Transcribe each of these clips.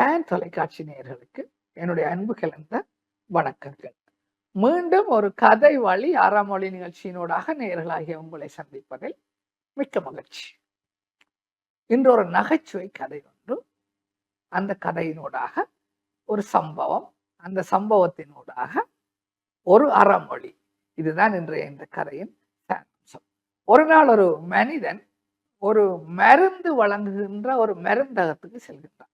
Tan தொலைக்காட்சி நேயர்களுக்கு என்னுடைய அன்பு கலந்த வணக்கங்கள். மீண்டும் ஒரு கதை வழி அறமொழி நிகழ்ச்சியினூடாக நேயர்களாகிய உங்களை சந்திப்பதில் மிக்க மகிழ்ச்சி. இன்று ஒரு நகைச்சுவை கதை ஒன்று அந்த கதையினூடாக ஒரு சம்பவம் அந்த சம்பவத்தினூடாக ஒரு அறமொழி இதுதான் இன்றைய இந்த கதையின் ஒரு நாள் ஒரு மனிதன் ஒரு மருந்து வழங்குகின்ற ஒரு மருந்தகத்துக்கு செல்கின்றான்.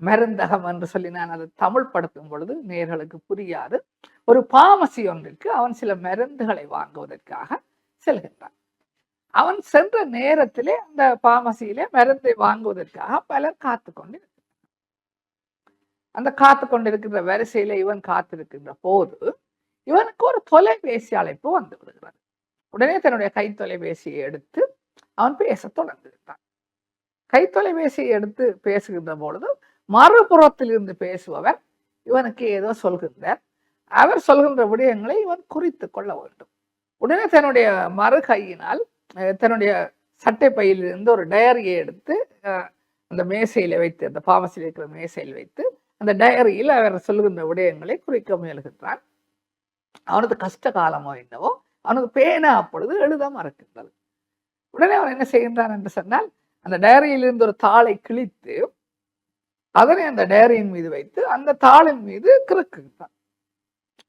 மருந்தகம் என்று சொல்லி நான் அதை தமிழ் படுத்தும் பொழுது நேர்களுக்கு புரியாது. ஒரு பாமசி ஒன்றிற்கு அவன் சில மருந்துகளை வாங்குவதற்காக செல்கின்றான். அவன் சென்ற நேரத்திலே அந்த பாமசியிலே மருந்தை வாங்குவதற்காக பலர் காத்து கொண்டு அந்த காத்து கொண்டிருக்கின்ற வரிசையில இவன் காத்திருக்கின்ற போது இவனுக்கு ஒரு தொலைபேசி அழைப்பு வந்து விடுகிறது. உடனே தன்னுடைய கை தொலைபேசியை எடுத்து அவன் பேச தொடங்குகின்றான். கை தொலைபேசியை எடுத்து பேசுகின்ற பொழுது மறுபுறத்தில் இருந்து பேசுபவர் இவனுக்கு ஏதோ சொல்கின்றார். அவர் சொல்கின்ற விடயங்களை இவன் குறித்து கொள்ள வேண்டும். உடனே தன்னுடைய மறு கையினால் தன்னுடைய சட்டை பையிலிருந்து ஒரு டயரியை எடுத்து அஹ், அந்த மேசையில வைத்து அந்த பாமசியில் இருக்கிற மேசையில் வைத்து அந்த டயரியில் அவர் சொல்கின்ற விடயங்களை குறிக்க முயல்கின்றான். அவனது கஷ்ட காலமோ என்னவோ அவனுக்கு பேனா அப்பொழுது எழுத மறக்கின்றது. உடனே அவன் என்ன செய்கின்றான் என்று சொன்னால் அந்த டயரியிலிருந்து ஒரு தாளை கிழித்து அதனை அந்த டேரியின் மீது வைத்து அந்த தாளின் மீது கிறுக்குகின்றான்.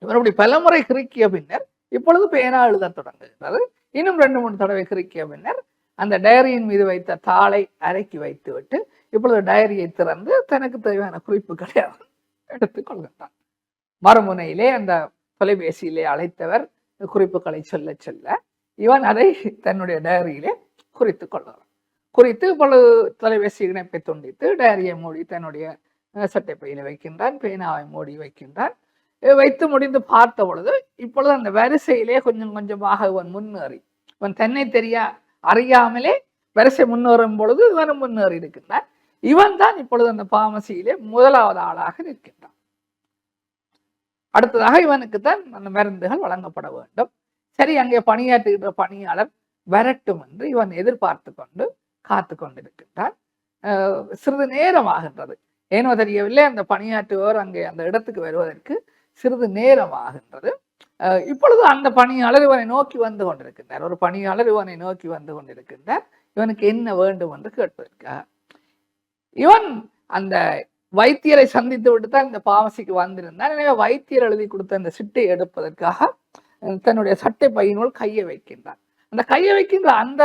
இவர் அப்படி பலமுறை கிறுக்கிய பின்னர் இப்பொழுது பேனா எழுத தொடங்குகிறது இன்னும் ரெண்டு மூணு தடவை கிறுக்கிய பின்னர் அந்த டைரியின் மீது வைத்த தாளை அரைக்கி வைத்துவிட்டு இப்பொழுது டைரியை திறந்து தனக்கு தேவையான குறிப்புகளை அவன் எடுத்துக் கொள்கின்றான். மறுமுனையிலே அந்த தொலைபேசியிலே அழைத்தவர் குறிப்புகளை சொல்ல சொல்ல இவன் அதை தன்னுடைய டயரியிலே குறித்து கொள்கிறான் குறித்து பல தொலைபேசி இணைப்பை துண்டித்து டயரியை மூடி தன்னுடைய சட்டை பையனை வைக்கின்றான் பேனாவை மூடி வைக்கின்றான். வைத்து முடிந்து பார்த்த பொழுது இப்பொழுது அந்த வரிசையிலே கொஞ்சம் கொஞ்சமாக இவன் முன்னேறி இவன் தன்னை தெரியா அறியாமலே வரிசை முன்னேறும் பொழுது இவனும் முன்னேறி இருக்கின்றான். இவன் தான் இப்பொழுது அந்த பாமசியிலே முதலாவது ஆளாக நிற்கின்றான். அடுத்ததாக இவனுக்கு தான் அந்த மருந்துகள் வழங்கப்பட வேண்டும். சரி அங்கே பணியாற்றுகின்ற பணியாளர் வரட்டும் என்று இவன் எதிர்பார்த்து கொண்டு காத்து கொண்டிருக்கின்றார் சிறிது நேரம் ஆகின்றது ஏனோ தெரியவில்லை? அந்த பணியாற்றுவோர் அங்கே அந்த இடத்துக்கு வருவதற்கு சிறிது நேரம் ஆகின்றது இப்பொழுது அந்த பணியாளர் இவனை நோக்கி வந்து கொண்டிருக்கின்றார். ஒரு பணியாளர் இவனை நோக்கி வந்து கொண்டிருக்கின்றார். இவனுக்கு என்ன வேண்டும் என்று கேட்பதற்காக இவன் அந்த வைத்தியரை சந்தித்து விட்டு தான் இந்த பாவசிக்கு வந்திருந்தான். எனவே வைத்தியர் எழுதி கொடுத்த அந்த சிட்டை எடுப்பதற்காக தன்னுடைய சட்டை பையினுள் கையை வைக்கின்றான். அந்த கையை வைக்கின்ற அந்த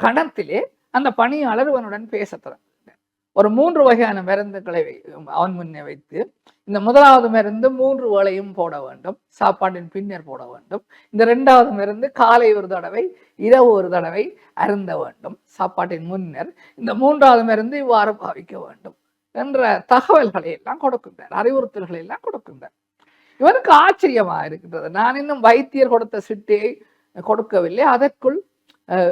கணத்திலே அந்த பணியாளர் இவனுடன் பேச ஒரு மூன்று வகையான மருந்துகளை அவன் முன்னே வைத்து இந்த முதலாவது மருந்து மூன்று வேளையும் போட வேண்டும் சாப்பாட்டின் பின்னர் போட வேண்டும். இந்த இரண்டாவது மருந்து காலை ஒரு தடவை இரவு ஒரு தடவை அருந்த வேண்டும் சாப்பாட்டின் முன்னர். இந்த மூன்றாவது மருந்து இவ்வாறு பாவிக்க வேண்டும் என்ற தகவல்களை எல்லாம் கொடுக்கின்றார் அறிவுறுத்தல்களை எல்லாம் கொடுக்கின்றார். இவனுக்கு ஆச்சரியமா இருக்கின்றது. நான் இன்னும் வைத்தியர் கொடுத்த சிட்டியை கொடுக்கவில்லை அதற்குள்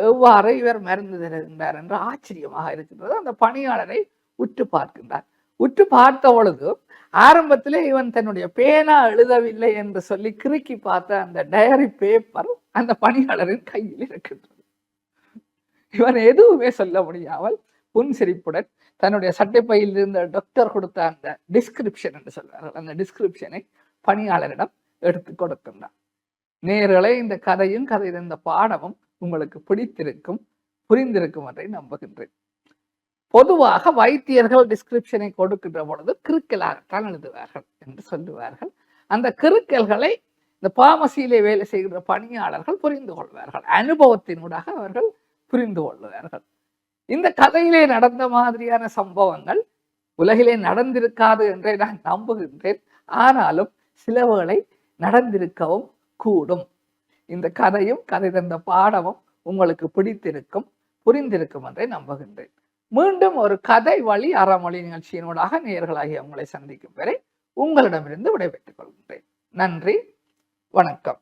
எவ்வாறு இவர் மருந்து தருகின்றார் என்று ஆச்சரியமாக இருக்கின்றது. அந்த பணியாளரை உற்று பார்க்கின்றார். உற்று பார்த்த பொழுது ஆரம்பத்திலே இவன் தன்னுடைய பேனா எழுதவில்லை என்று சொல்லி கிறுக்கி பார்த்த அந்த டயரி பேப்பர் அந்த பணியாளரின் கையில் இருக்கின்றது. இவன் எதுவுமே சொல்ல முடியாமல் புன்சிரிப்புடன் தன்னுடைய சட்டைப்பையில் இருந்த டாக்டர் கொடுத்த அந்த டிஸ்கிரிப்ஷன் என்று சொல்வார்கள். அந்த டிஸ்கிரிப்ஷனை பணியாளரிடம் எடுத்து கொடுக்கின்றான். நேர்களை இந்த கதையும் கதை இருந்த பாடமும் உங்களுக்கு பிடித்திருக்கும் புரிந்திருக்கும் என்றை நம்புகின்றேன். பொதுவாக வைத்தியர்கள் டிஸ்கிரிப்ஷனை கொடுக்கின்ற பொழுது கிறுக்கலாகத்தான் எழுதுவார்கள் என்று சொல்லுவார்கள். அந்த கிறுக்கல்களை இந்த பாமசியிலே வேலை செய்கின்ற பணியாளர்கள் புரிந்து கொள்வார்கள். அனுபவத்தினூடாக அவர்கள் புரிந்து கொள்வார்கள். இந்த கதையிலே நடந்த மாதிரியான சம்பவங்கள் உலகிலே நடந்திருக்காது என்றே நான் நம்புகின்றேன். ஆனாலும் சில வேளை நடந்திருக்கவும் கூடும். இந்த கதையும் கதை தந்த பாடமும் உங்களுக்கு பிடித்திருக்கும் புரிந்திருக்கும் என்றே நம்புகின்றேன். மீண்டும் ஒரு கதை வழி அறமொழி நிகழ்ச்சியினூடாக நேயர்களாகிய உங்களை சந்திக்கும் வரை உங்களிடமிருந்து விடைபெற்றுக் கொள்கின்றேன். நன்றி வணக்கம்.